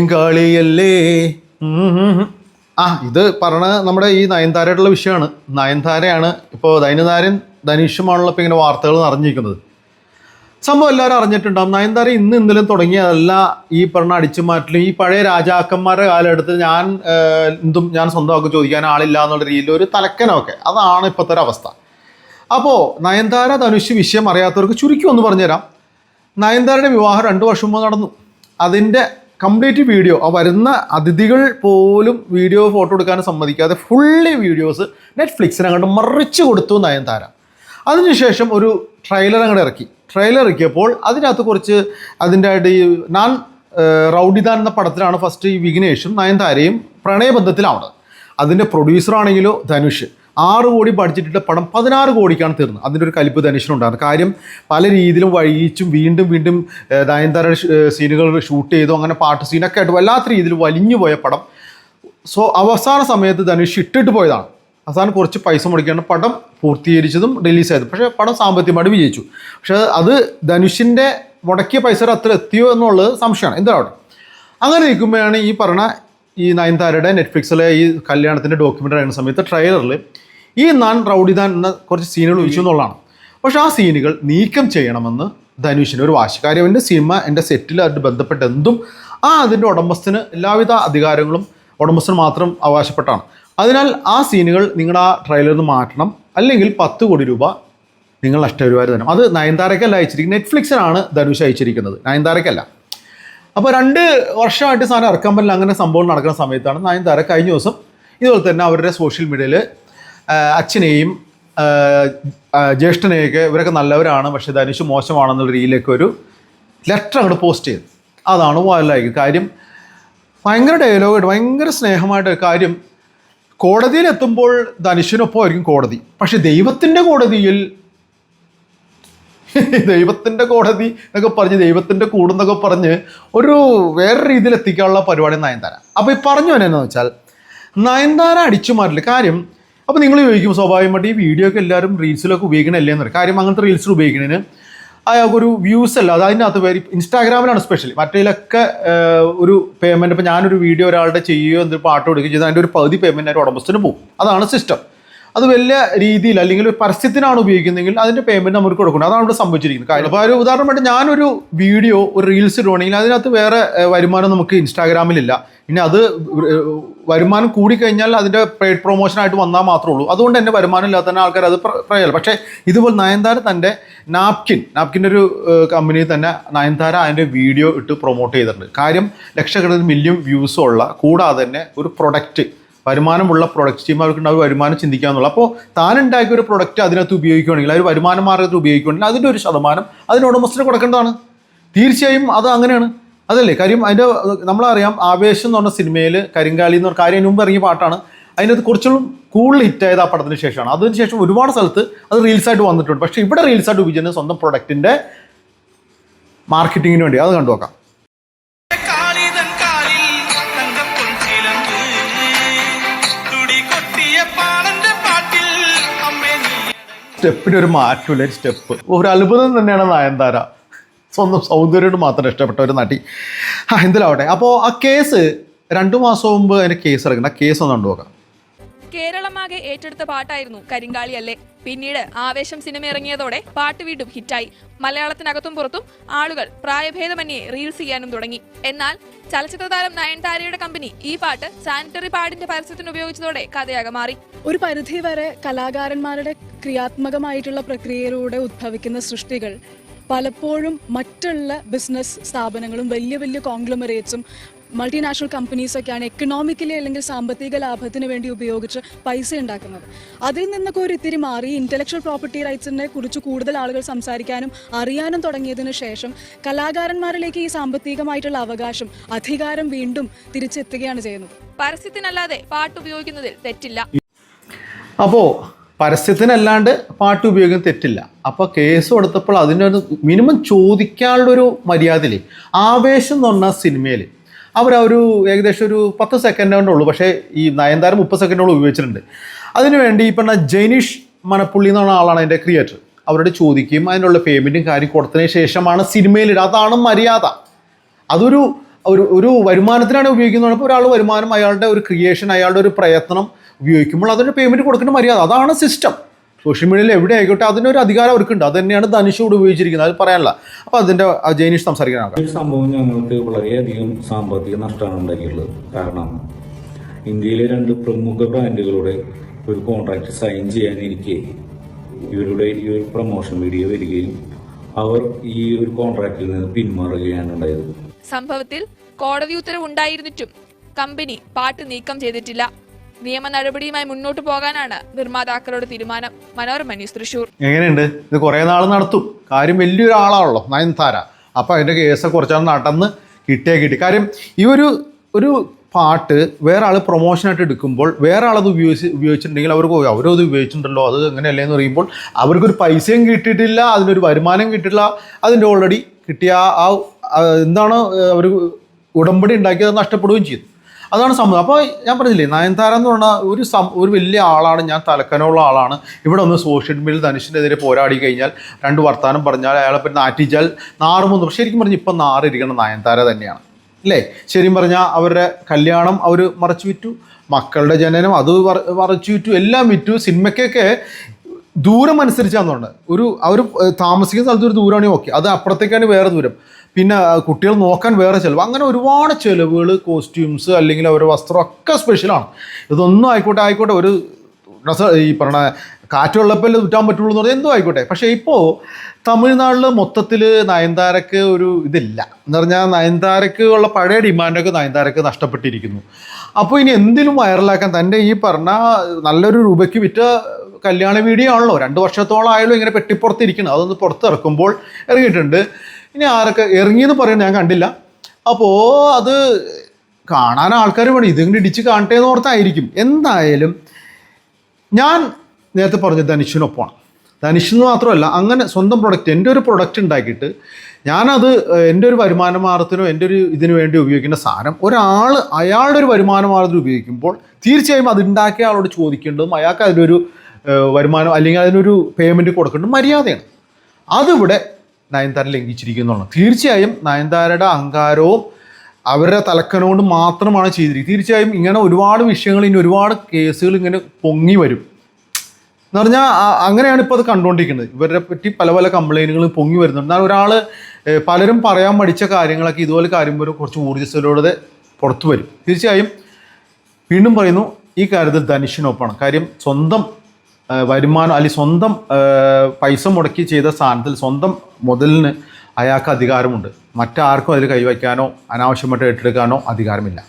കളിയല്ലേ ആ ഇത് പറഞ്ഞ നമ്മുടെ ഈ നയൻതാരയായിട്ടുള്ള വിഷയമാണ്. നയൻതാരയാണ്. ഇപ്പോൾ ദൈനതാരൻ ധനുഷുമാണല്ലോ ഇപ്പോൾ ഇങ്ങനെ വാർത്തകൾ നിറഞ്ഞിരിക്കുന്നത്. സംഭവം എല്ലാവരും അറിഞ്ഞിട്ടുണ്ടാവും. നയൻതാര ഇന്ന് ഇന്നലെ തുടങ്ങിയതല്ല ഈ പറഞ്ഞ അടിച്ചുമാറ്റലും. ഈ പഴയ രാജാക്കന്മാരുടെ കാലഘട്ടത്തിൽ ഞാൻ എന്തും ഞാൻ സ്വന്തമാക്കി ചോദിക്കാൻ ആളില്ല എന്നുള്ള രീതിയിൽ ഒരു തലക്കനൊക്കെ അതാണ് ഇപ്പോഴത്തെ ഒരു അവസ്ഥ. അപ്പോൾ നയൻതാര ധനുഷ് വിഷയം അറിയാത്തവർക്ക് ചുരുക്കി ഒന്ന് പറഞ്ഞുതരാം. നയൻതാരയുടെ വിവാഹം രണ്ട് വർഷം മുമ്പ് നടന്നു. അതിന്റെ കംപ്ലീറ്റ് വീഡിയോ ആ വരുന്ന അതിഥികൾ പോലും വീഡിയോ ഫോട്ടോ എടുക്കാൻ സമ്മതിക്കാതെ ഫുള്ളി വീഡിയോസ് നെറ്റ്ഫ്ലിക്സിന് അങ്ങോട്ട് മറിച്ച് കൊടുത്തു നയൻതാര അതിനുശേഷം ഒരു ട്രെയിലർ അങ്ങോട്ട് ഇറക്കി. ട്രെയിലർ ഇറക്കിയപ്പോൾ അതിനകത്ത് കുറച്ച് അതിന്റെ ആയിട്ട് ഈ നാൻ റൗഡിദാൻ എന്ന പടത്തിലാണ് ഫസ്റ്റ് ഈ വിഘ്നേഷും നയൻതാരയും പ്രണയബന്ധത്തിലാവുന്നത് അതിന്റെ പ്രൊഡ്യൂസറാണെങ്കിലോ ധനുഷ്. ആറ് കോടി ബഡ്ജറ്റിട്ട പടം പതിനാറ് കോടിക്കാണ് തീർന്നത്. അതിന്റെ ഒരു കലിപ്പ് ധനുഷിനുണ്ടായിരുന്നു കാര്യം പല രീതിയിലും വഴിയിച്ചും വീണ്ടും വീണ്ടും നയൻതാര സീനുകൾ ഷൂട്ട് ചെയ്തു അങ്ങനെ പാട്ട് സീനൊക്കെ ആയിട്ട് വല്ലാത്ത രീതിയിൽ വലിഞ്ഞു പോയ പടം. സോ അവസാന സമയത്ത് ധനുഷ് ഇട്ടിട്ട് പോയതാണ്. അവസാനം കുറച്ച് പൈസ മുടക്കിയാണ് പടം പൂർത്തീകരിച്ചതും റിലീസ് ആയത്. പക്ഷേ പടം സാമ്പത്തികമായിട്ട് വിജയിച്ചു. പക്ഷേ അത് ധനുഷിന്റെ മുടക്കിയ പൈസ അത്ര എത്തിയോ എന്നുള്ളത് സംശയമാണ്. എന്താണ് അങ്ങനെ നിൽക്കുമ്പോഴാണ് ഈ പറഞ്ഞ ഈ നയൻതാരയുടെ നെറ്റ്ഫ്ലിക്സിലെ ഈ കല്യാണത്തിന്റെ ഡോക്യുമെന്ററി ആയിരുന്ന സമയത്ത് ട്രെയിലറിൽ ഈ നാൻ റൗഡിദാൻ എന്ന കുറച്ച് സീനുകൾ ഒഴിച്ചു എന്നുള്ളതാണ്. പക്ഷെ ആ സീനുകൾ നീക്കം ചെയ്യണമെന്ന് ധനുഷിന് ഒരു വാശി കാര്യം എന്റെ സിനിമ എന്റെ സെറ്റിൽ അതിന്റെ ബന്ധപ്പെട്ട എന്തും ആ അതിന്റെ ഉടമസ്ഥന് എല്ലാവിധ അധികാരങ്ങളും ഉടമസ്ഥന് മാത്രം അവകാശപ്പെട്ടാണ്. അതിനാൽ ആ സീനുകൾ നിങ്ങൾ ആ ട്രെയിലറിൽ നിന്ന് മാറ്റണം. അല്ലെങ്കിൽ പത്ത് കോടി രൂപ നിങ്ങൾ നഷ്ടപരിഹാരം തരണം. അത് നയൻതാരയ്ക്കല്ല അയച്ചിരിക്കുന്നത്. നെറ്റ്ഫ്ലിക്സിനാണ് ധനുഷ് അയച്ചിരിക്കുന്നത്. നയൻതാരയ്ക്കല്ല. അപ്പോൾ രണ്ട് വർഷമായിട്ട് സാധനം ഇറക്കാൻ പറ്റില്ല. അങ്ങനെ സംഭവം നടക്കുന്ന സമയത്താണ് നയൻതാര കഴിഞ്ഞ ദിവസം ഇതുപോലെ തന്നെ അവരുടെ സോഷ്യൽ മീഡിയയിൽ അച്ഛനെയും ജ്യേഷ്ഠനെയൊക്കെ ഇവരൊക്കെ നല്ലവരാണ് പക്ഷേ ധനുഷ് മോശമാണെന്നുള്ള രീതിയിലേക്ക് ഒരു ലെറ്റർ അങ്ങോട്ട് പോസ്റ്റ് ചെയ്തു. അതാണ് വൈറലായി കാര്യം. ഭയങ്കര ഡയലോഗായിട്ട് ഭയങ്കര സ്നേഹമായിട്ട് കാര്യം. കോടതിയിൽ എത്തുമ്പോൾ ധനുഷിനൊപ്പം ആയിരിക്കും കോടതി. പക്ഷെ ദൈവത്തിന്റെ കോടതിയിൽ ദൈവത്തിന്റെ കോടതി എന്നൊക്കെ പറഞ്ഞ് ദൈവത്തിന്റെ കൂടുന്നൊക്കെ പറഞ്ഞ് ഒരു വേറെ രീതിയിൽ എത്തിക്കാനുള്ള പരിപാടി നയൻതാര. അപ്പോൾ ഈ പറഞ്ഞു എന്നാന്ന് വെച്ചാൽ നയൻതാര അടിച്ചു മാറ്റില്ല കാര്യം അപ്പോൾ നിങ്ങൾ ചോദിക്കും സ്വാഭാവികമായിട്ട് ഈ വീഡിയോ ഒക്കെ എല്ലാവരും റീൽസിലൊക്കെ ഉപയോഗിക്കണല്ലേ എന്ന് പറയും കാര്യം അങ്ങനത്തെ റീൽസിൽ ഉപയോഗിക്കുന്നതിന് അയാൾക്കൊരു വ്യൂസ് അല്ല. അത് അതിനകത്ത് പേര് ഇൻസ്റ്റാഗ്രാമിലാണ് സ്പെഷ്യലി മറ്റേലൊക്കെ ഒരു പേയ്മെന്റ് ഇപ്പോൾ ഞാനൊരു വീഡിയോ ഒരാളുടെ ചെയ്യുകയോ എന്തൊരു പാട്ട് കൊടുക്കുകയോ ചെയ്താൽ അതിന്റെ ഒരു പകുതി പേയ്മെന്റ് ആയിട്ട് ഉടമസ്ഥന് പോകും. അതാണ് സിസ്റ്റം അത് വലിയ രീതിയിൽ അല്ലെങ്കിൽ ഒരു പരസ്യത്തിനാണ് ഉപയോഗിക്കുന്നതെങ്കിൽ അതിന്റെ പേയ്മെന്റ് നമുക്ക് കൊടുക്കണം. അതാണ് ഇവിടെ സംഭവിച്ചിരിക്കുന്നത്. കാര്യം അപ്പോൾ ഒരു ഉദാഹരണമായിട്ട് ഞാനൊരു വീഡിയോ ഒരു റീൽസ് ഇടുവാണെങ്കിൽ അതിനകത്ത് വേറെ വരുമാനം നമുക്ക് ഇൻസ്റ്റാഗ്രാമിലില്ല. ഇനി അത് വരുമാനം കൂടിക്കഴിഞ്ഞാൽ അതിന്റെ പെയ്ഡ് പ്രൊമോഷനായിട്ട് വന്നാൽ മാത്രമേ ഉള്ളൂ. അതുകൊണ്ട് തന്നെ വരുമാനം ഇല്ലാത്ത തന്നെ ആൾക്കാർ അത് പ്രയല്ല പക്ഷേ ഇതുപോലെ നയൻതാര തന്റെ നാപ്കിൻ നാപ്കിന്റെ ഒരു കമ്പനി തന്നെ നയൻതാര അതിന്റെ വീഡിയോ ഇട്ട് പ്രൊമോട്ട് ചെയ്തിട്ടുണ്ട്. കാര്യം ലക്ഷക്കണക്കിന് മില്യൺ വ്യൂസ് ഉള്ള കൂടാതെ തന്നെ ഒരു പ്രൊഡക്റ്റ് വരുമാനമുള്ള പ്രൊഡക്റ്റ് ചെയ്യുമ്പോൾ അവർക്ക് ഉണ്ടാവും വരുമാനം ചിന്തിക്കാന്നുള്ള അപ്പോൾ താൻ ഉണ്ടാക്കിയ ഒരു പ്രൊഡക്റ്റ് അതിനകത്ത് ഉപയോഗിക്കുകയാണെങ്കിൽ ആ ഒരു വരുമാന മാർഗത്തിൽ ഉപയോഗിക്കുകയാണെങ്കിൽ അതിന്റെ ഒരു ശതമാനം അതിന് ഉടമസ്ഥന് കൊടുക്കേണ്ടതാണ്. തീർച്ചയായും അത് അങ്ങനെയാണ്. അതല്ലേ? കാര്യം അതിന്റെ നമ്മളറിയാം ആവേശം എന്ന് പറഞ്ഞ സിനിമയിൽ കരിങ്കാളി എന്ന് പറഞ്ഞ കാര്യം മുമ്പ് ഇറങ്ങിയ പാട്ടാണ്. അതിനകത്ത് കുറച്ചും കൂടുതൽ ഹിറ്റായത് ആ പടത്തിന് ശേഷമാണ്. അതിന് ശേഷം ഒരുപാട് സ്ഥലത്ത് അത് റീൽസായിട്ട് വന്നിട്ടുണ്ട്. പക്ഷേ ഇവിടെ റീൽസായിട്ട് ഉപയോഗിക്കുന്നത് സ്വന്തം പ്രൊഡക്റ്റിന്റെ മാർക്കറ്റിങ്ങിന് വേണ്ടി. അത് കണ്ടു നോക്കാം. സ്റ്റെപ്പിന് ഒരു മാറ്റമില്ല ഒരു സ്റ്റെപ്പ്. ഒരു അത്ഭുതം തന്നെയാണ് നയൻതാര. സ്വന്തം സൗന്ദര്യം മാത്രം ഇഷ്ടപ്പെട്ട ഒരു നടി. ആ എന്തിലാവട്ടെ? അപ്പോൾ ആ കേസ് രണ്ടു മാസം മുമ്പ് അതിന് കേസ് ഇറങ്ങുന്ന കേസ് ഒന്ന് കണ്ടുനോക്കാം. കേരളമാകെ ഏറ്റെടുത്ത പാട്ടായിരുന്നു കരിങ്കാളി അല്ലേ? പിന്നീട് ആവേശം സിനിമ ഇറങ്ങിയതോടെ പാട്ട് വീണ്ടും ഹിറ്റായി. മലയാളത്തിനകത്തും പുറത്തും ആളുകൾ പ്രായഭേദമന്യേ റീൽസ് ചെയ്യാനും തുടങ്ങി. എന്നാൽ ചലച്ചിത്ര താരം നയൻതാരയുടെ കമ്പനി ഈ പാട്ട് സാനിറ്ററി പാഡിന്റെ പരസ്യത്തിന് ഉപയോഗിച്ചതോടെ കഥയാകെ മാറി. ഒരു പരിധി വരെ കലാകാരന്മാരുടെ ക്രിയാത്മകമായിട്ടുള്ള പ്രക്രിയയിലൂടെ ഉദ്ഭവിക്കുന്ന സൃഷ്ടികൾ പലപ്പോഴും മറ്റുള്ള ബിസിനസ് സ്ഥാപനങ്ങളും വലിയ വലിയ കോൺഗ്ലമറേറ്റ്സും മൾട്ടിനാഷണൽ കമ്പനീസൊക്കെയാണ് എക്കണോമിക്കലി അല്ലെങ്കിൽ സാമ്പത്തിക ലാഭത്തിന് വേണ്ടി ഉപയോഗിച്ച് പൈസ ഉണ്ടാക്കുന്നത്. അതിൽ നിന്നൊക്കെ ഒരു ഇത്തിരി മാറി ഇന്റലക്ച്വൽ പ്രോപ്പർട്ടി റൈറ്റ്സിനെ കുറിച്ച് കൂടുതൽ ആളുകൾ സംസാരിക്കാനും അറിയാനും തുടങ്ങിയതിന് ശേഷം കലാകാരന്മാരിലേക്ക് ഈ സാമ്പത്തികമായിട്ടുള്ള അവകാശം അധികാരം വീണ്ടും തിരിച്ചെത്തുകയാണ് ചെയ്യുന്നത്. പരസ്യത്തിനല്ലാതെ പാട്ട് ഉപയോഗിക്കുന്നതിൽ തെറ്റില്ല. അപ്പോൾ പരസ്യത്തിനല്ലാണ്ട് പാട്ട് ഉപയോഗിക്കുന്നത് തെറ്റില്ല. അപ്പോൾ കേസ് കൊടുത്തപ്പോൾ അതിനൊരു മിനിമം ചോദിക്കാനുള്ളൊരു മര്യാദയില്ലേ? ആവേശം എന്ന് പറഞ്ഞ സിനിമയിൽ അവർ ആ ഒരു ഏകദേശം ഒരു പത്ത് സെക്കൻഡ് കൊണ്ടുള്ളൂ പക്ഷേ ഈ നയൻതാരം മുപ്പത് സെക്കൻഡോളം ഉപയോഗിച്ചിട്ടുണ്ട്. അതിനുവേണ്ടി പറഞ്ഞ ജൈനിഷ് മനപ്പുള്ളി എന്ന് പറഞ്ഞ ആളാണ് അതിന്റെ ക്രിയേറ്റർ അവരോട് ചോദിക്കുകയും അതിനുള്ള പേയ്മെന്റും കാര്യം കൊടുത്തതിന് ശേഷമാണ് സിനിമയിലിടുക അതാണ് മര്യാദ. അതൊരു ഒരു ഒരു വരുമാനത്തിനാണ് ഉപയോഗിക്കുന്നത്. ഒരാൾ വരുമാനം അയാളുടെ ഒരു ക്രിയേഷൻ അയാളുടെ ഒരു പ്രയത്നം ഉപയോഗിക്കുമ്പോൾ അതിന് പേയ്മെന്റ് കൊടുക്കേണ്ട മര്യാദ. അതാണ് സിസ്റ്റം സോഷ്യൽ മീഡിയയിൽ എവിടെ ആയിക്കോട്ടെ അതിനൊരു അധികാരം അവർക്കുണ്ട്. അത് തന്നെയാണ് ധനുഷോട് ഉപയോഗിച്ചിരിക്കുന്നത്. അത് പറയാനുള്ള. അപ്പോൾ അതിന്റെ ജൈനീഷ് ഒരു ഈ സംഭവം ഞങ്ങൾക്ക് വളരെയധികം സാമ്പത്തിക നഷ്ടമാണ് ഉണ്ടാക്കിയിട്ടുള്ളത്. കാരണം ഇന്ത്യയിലെ രണ്ട് പ്രമുഖ ബ്രാൻഡുകളുടെ ഒരു കോൺട്രാക്ട് സൈൻ ചെയ്യാനിരിക്കെ ഇവരുടെ ഈ ഒരു പ്രൊമോഷൻ വീഡിയോ വരികയും അവർ ഈ ഒരു കോൺട്രാക്റ്റിൽ നിന്ന് പിന്മാറുകയാണ് ഉണ്ടായത്. സംഭവത്തിൽ കോടതി ഉത്തരവ് ഉണ്ടായിരുന്നിട്ടും കമ്പനി പാട്ട് നീക്കം ചെയ്തിട്ടില്ല. നിയമ നടപടിയുമായി മുന്നോട്ടു പോകാനാണ് നിർമ്മാതാക്കളുടെ തീരുമാനം. മനോരമ ന്യൂസ് തൃശൂർ. എങ്ങനെയുണ്ട്? ഇത് കുറേ നാൾ നടത്തും. കാര്യം വലിയൊരു ആളാണല്ലോ നയൻതാര. അപ്പോൾ അതിന്റെ കേസ് കുറച്ചാൾ നടന്ന് കിട്ടിയേ കിട്ടി. കാര്യം ഈ ഒരു ഒരു പാട്ട് വേറെ ആൾ പ്രൊമോഷനായിട്ട് എടുക്കുമ്പോൾ വേറെ ആളത് ഉപയോഗിച്ച് ഉപയോഗിച്ചിട്ടുണ്ടെങ്കിൽ അവർക്ക് അവരത് ഉപയോഗിച്ചിട്ടുണ്ടല്ലോ അത് എങ്ങനെയല്ലേ എന്ന് പറയുമ്പോൾ അവർക്കൊരു പൈസയും കിട്ടിയിട്ടില്ല അതിനൊരു വരുമാനം കിട്ടിയിട്ടില്ല. അതിന്റെ ഓൾറെഡി കിട്ടിയ ആ ആ എന്താണ് അവർ ഉടമ്പടി ഉണ്ടാക്കിയത് നഷ്ടപ്പെടുകയും ചെയ്തു. അതാണ് സംഭവം. അപ്പോൾ ഞാൻ പറഞ്ഞില്ലേ നയൻതാര എന്ന് പറഞ്ഞാൽ ഒരു സം ഒരു വലിയ ആളാണ് ഞാൻ തലക്കനമുള്ള ആളാണ്. ഇവിടെ ഒന്ന് സോഷ്യൽ മീഡിയയിൽ ധനുഷിനെതിരെ പോരാടി കഴിഞ്ഞാൽ രണ്ട് വർത്താനം പറഞ്ഞാൽ അയാളെ പറ്റി നാറ്റിച്ചാൽ നാറുമെന്ന്. ശരിക്കും പറഞ്ഞാൽ ഇപ്പം നാറിയിരിക്കണം നയൻതാര തന്നെയാണ്. അല്ലേ? ശരിയും പറഞ്ഞാൽ അവരുടെ കല്യാണം അവർ മറച്ചു വിറ്റു മക്കളുടെ ജനനം അത് മറച്ചു വിറ്റു എല്ലാം വിറ്റു. സിനിമയ്ക്കൊക്കെ ദൂരം അനുസരിച്ചാന്നുണ്ട്. ഒരു അവർ താമസിക്കുന്ന സ്ഥലത്ത് ഒരു ദൂരമാണെങ്കിൽ ഓക്കെ. അത് അപ്പുറത്തേക്കാണ് വേറെ ദൂരം. പിന്നെ കുട്ടികൾ നോക്കാൻ വേറെ ചിലവ്. അങ്ങനെ ഒരുപാട് ചിലവുകൾ കോസ്റ്റ്യൂംസ് അല്ലെങ്കിൽ അവരുടെ വസ്ത്രം ഒക്കെ സ്പെഷ്യലാണ് ഇതൊന്നും ആയിക്കോട്ടെ ആയിക്കോട്ടെ. ഒരു ഡ്രസ്സ് ഈ പറഞ്ഞ കാറ്റുള്ളപ്പോൾ തുറ്റാൻ പറ്റുള്ളൂ എന്ന് പറഞ്ഞാൽ എന്തോ ആയിക്കോട്ടെ. പക്ഷേ ഇപ്പോൾ തമിഴ്നാട്ടിൽ മൊത്തത്തിൽ നയൻതാരക്ക് ഒരു ഇതില്ല. എന്ന് പറഞ്ഞാൽ നയൻതാരക്ക് ഉള്ള പഴയ ഡിമാൻഡൊക്കെ നയൻതാരക്ക് നഷ്ടപ്പെട്ടിരിക്കുന്നു. അപ്പോൾ ഇനി എന്തിലും വൈറലാക്കാൻ തന്റെ ഈ പറഞ്ഞ നല്ലൊരു രൂപയ്ക്ക് വിറ്റ കല്യാണ വീഡിയോ ആണല്ലോ. രണ്ട് വർഷത്തോളം ആയാലും ഇങ്ങനെ പെട്ടിപ്പുറത്തിരിക്കണം അതൊന്ന് പുറത്തിറക്കുമ്പോൾ ഇറങ്ങിയിട്ടുണ്ട്. ഇനി ആരൊക്കെ ഇറങ്ങിയെന്ന് പറയുന്നത് ഞാൻ കണ്ടില്ല. അപ്പോൾ അത് കാണാൻ ആൾക്കാർ വേണം. ഇതിങ്ങനെ ഇടിച്ച് കാണട്ടെ എന്ന് ഓർത്തായിരിക്കും. എന്തായാലും ഞാൻ നേരത്തെ പറഞ്ഞ ധനുഷിനൊപ്പമാണ്. ധനുഷെന്ന് മാത്രമല്ല അങ്ങനെ സ്വന്തം പ്രൊഡക്റ്റ് എന്റെ ഒരു പ്രൊഡക്റ്റ് ഉണ്ടാക്കിയിട്ട് ഞാനത് എന്റെ ഒരു വരുമാന മാർഗത്തിനോ എന്റെ ഒരു ഇതിനു വേണ്ടി ഉപയോഗിക്കുന്ന സാധനം ഒരാൾ അയാളുടെ ഒരു വരുമാന മാർഗത്തിൽ ഉപയോഗിക്കുമ്പോൾ തീർച്ചയായും അത് ഉണ്ടാക്കിയ ആളോട് ചോദിക്കേണ്ടതും അയാൾക്ക് അതിനൊരു വരുമാനം അല്ലെങ്കിൽ അതിനൊരു പേയ്മെന്റ് കൊടുക്കേണ്ടതും മര്യാദയാണ്. അതിവിടെ നയൻതാര ലംഘിച്ചിരിക്കുന്നുള്ളൂ. തീർച്ചയായും നയൻതാരയുടെ അഹങ്കാരവും അവരുടെ തലക്കനോണ്ട് മാത്രമാണ് ചെയ്തിരിക്കുന്നത്. തീർച്ചയായും ഇങ്ങനെ ഒരുപാട് വിഷയങ്ങൾ ഇനി ഒരുപാട് കേസുകൾ ഇങ്ങനെ പൊങ്ങി വരും. എന്ന് പറഞ്ഞാൽ അങ്ങനെയാണ് ഇപ്പോൾ അത് കണ്ടുകൊണ്ടിരിക്കുന്നത്. ഇവരെ പറ്റി പല പല കംപ്ലൈന്റുകൾ പൊങ്ങി വരുന്നുണ്ട്. എന്നാൽ ഒരാൾ പലരും പറയാൻ പഠിച്ച കാര്യങ്ങളൊക്കെ ഇതുപോലെ കാര്യം വരും കുറച്ച് ഊർജസ്വലോടെ പുറത്തു വരും. തീർച്ചയായും വീണ്ടും പറയുന്നു ഈ കാര്യത്തിൽ ധനുഷിനൊപ്പമാണ്. കാര്യം സ്വന്തം വരുമാനം അല്ലെങ്കിൽ സ്വന്തം പൈസ മുടക്കി ചെയ്ത സ്ഥാനത്തിൽ സ്വന്തം മുതലിന് അയാൾക്ക് അധികാരമുണ്ട്. മറ്റാർക്കും അതിൽ കൈവയ്ക്കാനോ അനാവശ്യമായിട്ട് ഏറ്റെടുക്കാനോ അധികാരമില്ല.